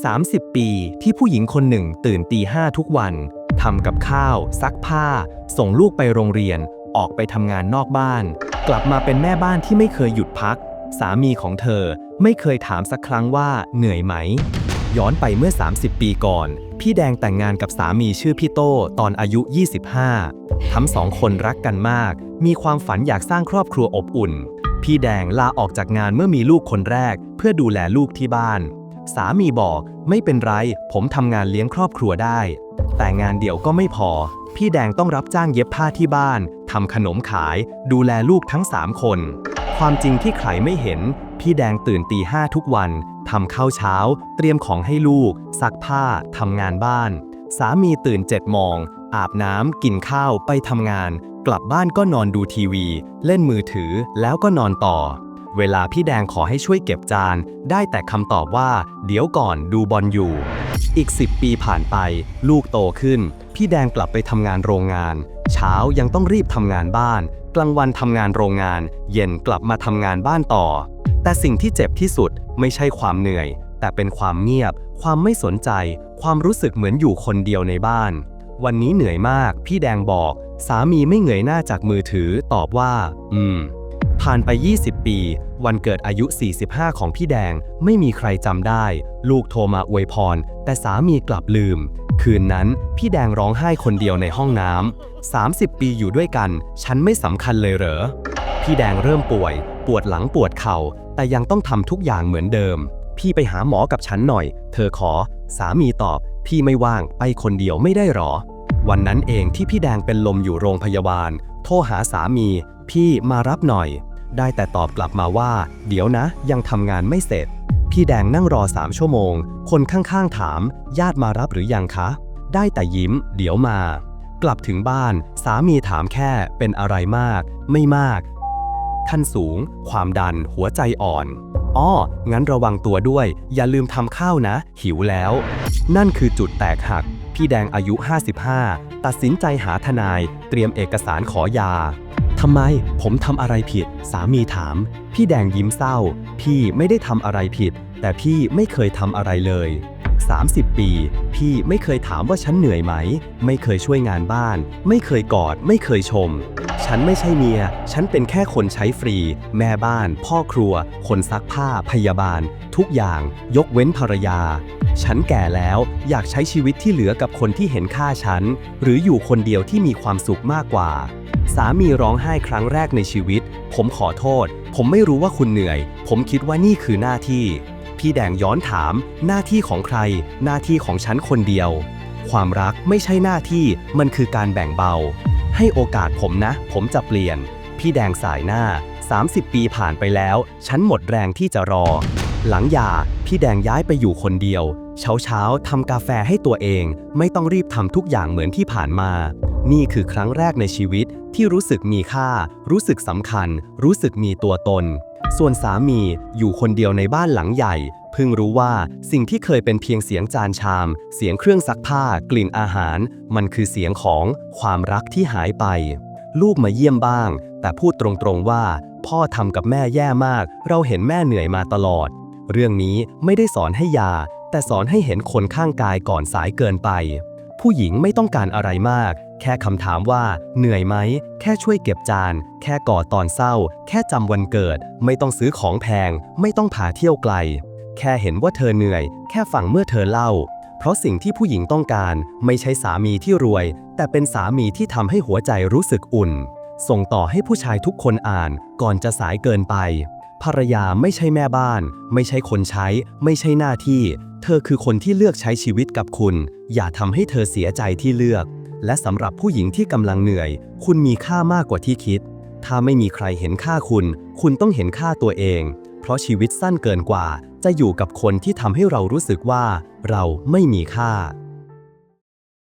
30 ปีที่ผู้หญิงคนหนึ่งตื่นตีห้าทุกวันทำกับข้าว ซักผ้า ส่งลูกไปโรงเรียน ออกไปทำงานนอกบ้าน กลับมาเป็นแม่บ้านที่ไม่เคยหยุดพัก สามีของเธอไม่เคยถามสักครั้งว่าเหนื่อยไหม ย้อนไปเมื่อ 30 ปีก่อน พี่แดงแต่งงานกับสามีชื่อพี่โต้ตอนอายุ 25 ทั้งสองคนรักกันมาก มีความฝันอยากสร้างครอบครัวอบอุ่น พี่แดงลาออกจากงานเมื่อมีลูกคนแรก เพื่อดูแลลูกที่บ้าน สามีบอกไม่เป็นไร ผมทำงานเลี้ยงครอบครัวได้ แต่งานเดี่ยวก็ไม่พอ พี่แดงต้องรับจ้างเย็บผ้าที่บ้านทำขนมขาย ดูแลลูกทั้ง 3 คน ความจริงที่ใครไม่เห็น พี่แดงตื่นตีห้าทุกวันทำข้าวเช้า เตรียมของให้ลูก ซักผ้าทำงานบ้าน สามีตื่นเจ็ดโมงอาบน้ำกินข้าวไปทำงาน กลับบ้านก็นอนดูทีวี เล่นมือถือแล้วก็นอนต่อ เวลาพี่แดงขอให้ช่วยเก็บจาน ได้แต่คำตอบว่า เดี๋ยวก่อนดูบอลอยู่ อีก 10 ปีผ่านไป ลูกโตขึ้น พี่แดงกลับไปทำงานโรงงาน เช้ายังต้องรีบทำงานบ้าน กลางวันทำงานโรงงาน เย็นกลับมาทำงานบ้านต่อ แต่สิ่งที่เจ็บที่สุดไม่ใช่ความเหนื่อย แต่เป็นความเงียบ ความไม่สนใจ ความรู้สึกเหมือนอยู่คนเดียวในบ้าน วันนี้เหนื่อยมาก พี่แดงบอก สามีไม่เหงยหน้าจากมือถือ ตอบว่า อืม ผ่านไป 20 ปี วันเกิดอายุ 45 ของพี่แดงไม่มีใครจำได้ ลูกโทรมาอวยพร แต่สามีกลับลืม คืนนั้นพี่แดงร้องไห้คนเดียวในห้องน้ำ30 ปีอยู่ด้วยกัน ฉันไม่สำคัญเลยเหรอ พี่แดงเริ่มป่วย ปวดหลังปวดเข่า แต่ยังต้องทำทุกอย่างเหมือนเดิม พี่ไปหาหมอกับฉันหน่อย เธอขอ สามีตอบ พี่ไม่ว่างไปคนเดียวไม่ได้หรอ วันนั้นเองที่พี่แดงเป็นลมอยู่โรงพยาบาล โทรหาสามี พี่มารับหน่อย ได้แต่ตอบกลับมาว่า เดี๋ยวนะยังทำงานไม่เสร็จ พี่แดงนั่งรอสามชั่วโมง คนข้างๆถาม ญาติมารับหรือยังคะ ได้แต่ยิ้ม เดี๋ยวมา กลับถึงบ้าน สามีถามแค่เป็นอะไรมาก ไม่มากขั้นสูง ความดัน หัวใจอ่อนอ้องั้นระวังตัวด้วย อย่าลืมทำข้าวนะ หิวแล้ว นั่นคือจุดแตกหัก พี่แดงอายุ 55 ตัดสินใจหาทนาย เตรียมเอกสารขอยา ทำไมผมทำอะไรผิด สามีถาม พี่แดงยิ้มเศร้า พี่ไม่ได้ทำอะไรผิด แต่พี่ไม่เคยทำอะไรเลย 30 ปี พี่ไม่เคยถามว่าฉันเหนื่อยไหม ไม่เคยช่วยงานบ้าน ไม่เคยกอด ไม่เคยชม ฉันไม่ใช่เมีย ฉันเป็นแค่คนใช้ฟรี แม่บ้าน พ่อครัว คนซักผ้า พยาบาล ทุกอย่าง ยกเว้นภรรยา ฉันแก่แล้วอยากใช้ชีวิตที่เหลือกับคนที่เห็นค่าฉัน หรืออยู่คนเดียวที่มีความสุขมากกว่า สามีร้องไห้ครั้งแรกในชีวิต ผมขอโทษ ผมไม่รู้ว่าคุณเหนื่อย ผมคิดว่านี่คือหน้าที่ พี่แดงย้อนถาม หน้าที่ของใคร หน้าที่ของฉันคนเดียว ความรักไม่ใช่หน้าที่ มันคือการแบ่งเบา ให้โอกาสผมนะ ผมจะเปลี่ยน พี่แดงสายหน้า 30 ปีผ่านไปแล้ว ฉันหมดแรงที่จะรอ หลังหย่า พี่แดงย้ายไปอยู่คนเดียว เช้าเช้าๆทำกาแฟให้ตัวเอง ไม่ต้องรีบทำทุกอย่างเหมือนที่ผ่านมา นี่คือครั้งแรกในชีวิตที่รู้สึกมีค่า รู้สึกสำคัญ รู้สึกมีตัวตน ส่วนสามีอยู่คนเดียวในบ้านหลังใหญ่ เพิ่งรู้ว่าสิ่งที่เคยเป็นเพียงเสียงจานชาม เสียงเครื่องซักผ้า กลิ่นอาหาร มันคือเสียงของความรักที่หายไป ลูกมาเยี่ยมบ้าง แต่พูดตรงๆว่า พ่อทำกับแม่แย่มาก เราเห็นแม่เหนื่อยมาตลอด เรื่องนี้ไม่ได้สอนให้ยา แต่สอนให้เห็นคนข้างกายก่อนสายเกินไป ผู้หญิงไม่ต้องการอะไรมาก แค่คำถามว่า เหนื่อยไหม แค่ช่วยเก็บจาน แค่กอดตอนเศร้า แค่จำวันเกิด ไม่ต้องซื้อของแพง ไม่ต้องพาเที่ยวไกล แค่เห็นว่าเธอเหนื่อย แค่ฟังเมื่อเธอเล่า เพราะสิ่งที่ผู้หญิงต้องการ ไม่ใช่สามีที่รวย แต่เป็นสามีที่ทำให้หัวใจรู้สึกอุ่น ส่งต่อให้ผู้ชายทุกคนอ่าน ก่อนจะสายเกินไป ภรรยาไม่ใช่แม่บ้าน ไม่ใช่คนใช้ ไม่ใช่หน้าที่ เธอคือคนที่เลือกใช้ชีวิตกับคุณ อย่าทำให้เธอเสียใจที่เลือก และสำหรับผู้หญิงที่กำลังเหนื่อย คุณมีค่ามากกว่าที่คิด ถ้าไม่มีใครเห็นค่าคุณ คุณต้องเห็นค่าตัวเอง เพราะชีวิตสั้นเกินกว่า จะอยู่กับคนที่ทำให้เรารู้สึกว่า เราไม่มีค่า